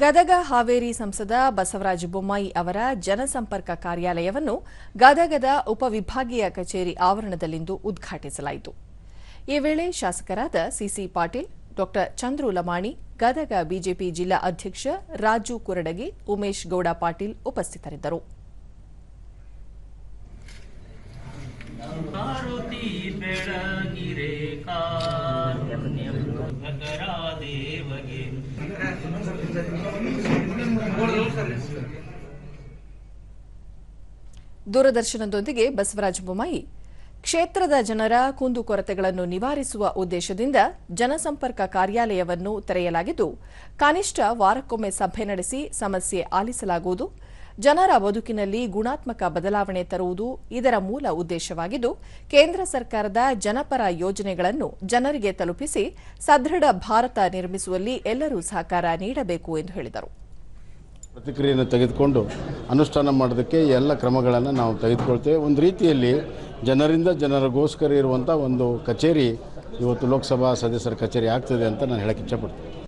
ಗದಗ ಹಾವೇರಿ ಸಂಸದ ಬಸವರಾಜ ಬೊಮ್ಮಾಯಿ ಅವರ ಜನಸಂಪರ್ಕ ಕಾರ್ಯಾಲಯವನ್ನು ಗದಗದ ಉಪವಿಭಾಗೀಯ ಕಚೇರಿ ಆವರಣದಲ್ಲಿಂದು ಉದ್ಘಾಟಿಸಲಾಯಿತು. ಈ ವೇಳೆ ಶಾಸಕರಾದ ಸಿಸಿ ಪಾಟೀಲ್ ಡಾ ಚಂದ್ರು ಲಮಾಣಿ, ಗದಗ ಬಿಜೆಪಿ ಜಿಲ್ಲಾ ಅಧ್ಯಕ್ಷ ರಾಜು ಕುರಡಗಿ, ಉಮೇಶ್ ಗೌಡ ಪಾಟೀಲ್ ಉಪಸ್ಥಿತರಿದ್ದರು. ದೂರದರ್ಶನದೊಂದಿಗೆ ಬಸವರಾಜ ಬೊಮ್ಮಾಯಿ. ಕ್ಷೇತ್ರದ ಜನರ ಕುಂದುಕೊರತೆಗಳನ್ನು ನಿವಾರಿಸುವ ಉದ್ದೇಶದಿಂದ ಜನಸಂಪರ್ಕ ಕಾರ್ಯಾಲಯವನ್ನು ತೆರೆಯಲಾಗಿದ್ದು, ಕನಿಷ್ಠ ವಾರಕ್ಕೊಮ್ಮೆ ಸಭೆ ನಡೆಸಿ ಸಮಸ್ಯೆ ಆಲಿಸಲಾಗುವುದು. ಜನರ ಬದುಕಿನಲ್ಲಿ ಗುಣಾತ್ಮಕ ಬದಲಾವಣೆ ತರುವುದು ಇದರ ಮೂಲ ಉದ್ದೇಶವಾಗಿದ್ದು, ಕೇಂದ್ರ ಸರ್ಕಾರದ ಜನಪರ ಯೋಜನೆಗಳನ್ನು ಜನರಿಗೆ ತಲುಪಿಸಿ ಸದೃಢ ಭಾರತ ನಿರ್ಮಿಸುವಲ್ಲಿ ಎಲ್ಲರೂ ಸಹಕಾರ ನೀಡಬೇಕು ಎಂದು ಹೇಳಿದರು. ಪ್ರತಿಕ್ರಿಯೆಯನ್ನು ತೆಗೆದುಕೊಂಡು ಅನುಷ್ಠಾನ ಮಾಡೋದಕ್ಕೆ ಎಲ್ಲ ಕ್ರಮಗಳನ್ನು ನಾವು ತೆಗೆದುಕೊಳ್ತೇವೆ. ಒಂದು ರೀತಿಯಲ್ಲಿ ಜನರಿಂದ ಜನರಿಗೋಸ್ಕರ ಇರುವಂಥ ಒಂದು ಕಚೇರಿ ಇವತ್ತು ಲೋಕಸಭಾ ಸದಸ್ಯರ ಕಚೇರಿ ಆಗ್ತದೆ ಅಂತ ನಾನು ಹೇಳಕ್ಕೆ ಇಚ್ಛಪಡ್ತೀನಿ.